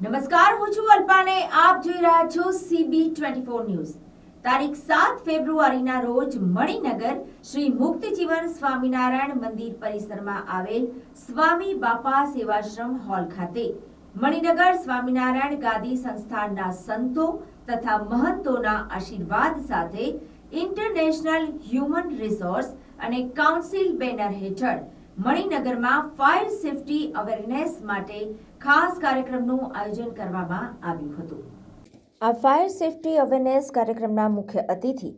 નમસ્કાર, હું છું અલ્પાને. આપ જોઈ રહ્યા છો સીબી ટ્વેન્ટી ફોર ન્યૂઝ. તારીખ સાત ફેબ્રુઆરીના રોજ મણિનગર શ્રી મુક્તજીવન સ્વામિનારાયણ મંદિર પરિસરમાં આવેલ સ્વામી બાપા સેવાશ્રમ હોલ ખાતે મણિનગર સ્વામિનારાયણ ગાદી સંસ્થાનના સંતો તથા મહંતોના આશીર્વાદ સાથે ઇન્ટરનેશનલ હ્યુમન રિસોર્સ અને કાઉન્સિલ બેનર હેઠળ મણિનગરમાં ફાયર સેફટી અવેરનેસ માટે ખાસ કાર્યક્રમનું આયોજન કરવામાં આવ્યું હતું. આ ફાયર સેફટી અવેરનેસ કાર્યક્રમના મુખ્ય અતિથિ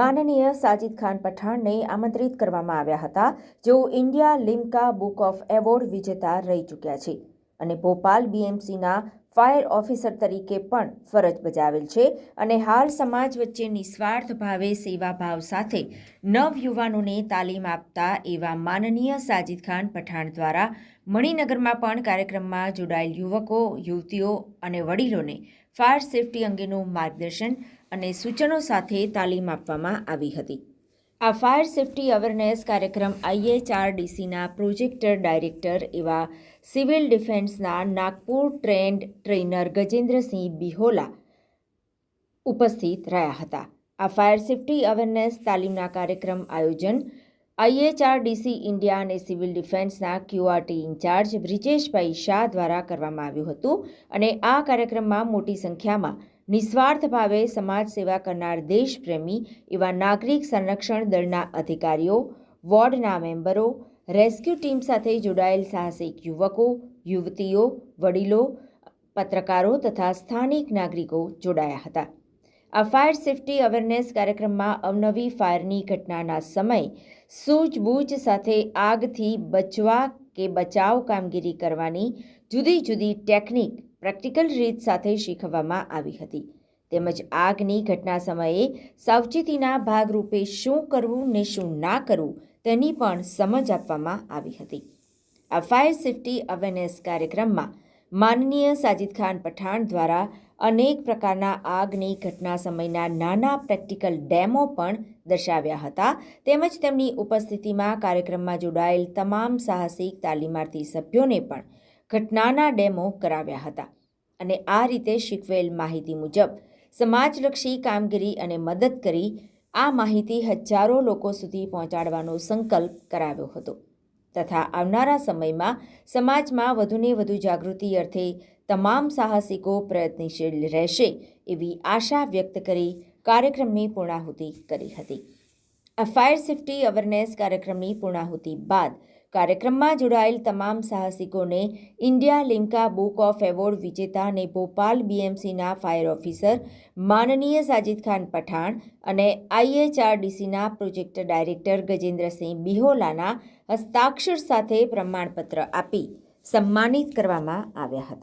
માનનીય સાજિદ ખાન પઠાણને આમંત્રિત કરવામાં આવ્યા હતા, જેઓ India Limca book of award વિજેતા રહી ચૂક્યા છે. અને ભોપાલ બીએમસીના ફાયર ઓફિસર તરીકે પણ ફરજ બજાવેલ છે અને હાલ સમાજ વચ્ચે નિસ્વાર્થ ભાવે સેવાભાવ સાથે નવયુવાનોને તાલીમ આપતા એવા માનનીય સાજિદ ખાન પઠાણ દ્વારા મણિનગરમાં પણ કાર્યક્રમમાં જોડાયેલ યુવકો, યુવતીઓ અને વડીલોને ફાયર સેફટી અંગેનું માર્ગદર્શન અને સૂચનો સાથે તાલીમ આપવામાં આવી હતી. આ ફાયર સેફટી અવેરનેસ કાર્યક્રમ આઈએચઆરડીસીના પ્રોજેક્ટર ડાયરેક્ટર એવા સિવિલ ડિફેન્સના નાગપુર ટ્રેન્ડ ટ્રેનર ગજેન્દ્રસિંહ બિહોલા ઉપસ્થિત રહ્યા હતા. આ ફાયર સેફટી અવેરનેસ તાલીમના કાર્યક્રમ આયોજન આઈએચઆરડીસી ઇન્ડિયા અને સિવિલ ડિફેન્સના ક્યુઆરટી ઇન્ચાર્જ બ્રિજેશભાઈ શાહ દ્વારા કરવામાં આવ્યું હતું અને આ કાર્યક્રમમાં મોટી સંખ્યામાં નિસ્વાર્થ ભાવે સમાજ સેવા કરનાર દેશપ્રેમી એવા નાગરિક સંરક્ષણ દળના અધિકારીઓ, વોર્ડના મેમ્બરો, રેસ્ક્યુ ટીમ સાથે જોડાયેલ સાહસિક યુવકો, યુવતીઓ, વડીલો, પત્રકારો તથા સ્થાનિક નાગરિકો જોડાયા હતા. આ ફાયર સેફટી અવેરનેસ કાર્યક્રમમાં અવનવી ફાયરની ઘટનાના સમય સૂઝબૂઝ સાથે આગથી બચવા કે બચાવ કામગીરી કરવાની જુદી જુદી ટેકનિક પ્રેક્ટિકલ રીત સાથે શીખવવામાં આવી હતી. તેમજ આગની ઘટના સમયે સાવચેતીના ભાગરૂપે શું કરવું ને શું ના કરવું તેની પણ સમજ આપવામાં આવી હતી. આ ફાયર સેફ્ટી અવેરનેસ કાર્યક્રમમાં માનનીય સાજિદ ખાન પઠાણ દ્વારા અનેક પ્રકારના આગની ઘટના સમયના નાના પ્રેક્ટિકલ ડેમો પણ દર્શાવ્યા હતા. તેમજ તેમની ઉપસ્થિતિમાં કાર્યક્રમમાં જોડાયેલ તમામ સાહસિક તાલીમાર્થી સભ્યોને પણ ઘટનાના ડેમો કરાવ્યા હતા અને આ રીતે શીખવેલ માહિતી મુજબ સમાજલક્ષી કામગીરી અને મદદ કરી આ માહિતી હજારો લોકો સુધી પહોંચાડવાનો સંકલ્પ કરાવ્યો હતો. તથા આવનારા સમયમાં સમાજમાં વધુને વધુ જાગૃતિ અર્થે તમામ સાહસિકો પ્રયત્નશીલ રહેશે એવી આશા વ્યક્ત કરી કાર્યક્રમની પૂર્ણાહુતિ કરી હતી. આ ફાયર સેફટી અવેરનેસ કાર્યક્રમની પૂર્ણાહુતિ બાદ કાર્યક્રમમાં જોડાયેલ તમામ સાહસિકોને India Limca book of award વિજેતા અને ભોપાલ બીએમસીના ફાયર ઓફિસર માનનીય સાજિદ ખાન પઠાણ અને આઈએચઆરડીસીના પ્રોજેક્ટ ડાયરેક્ટર ગજેન્દ્રસિંહ બિહોલાના હસ્તાક્ષર સાથે પ્રમાણપત્ર આપી સન્માનિત કરવામાં આવ્યા હતા.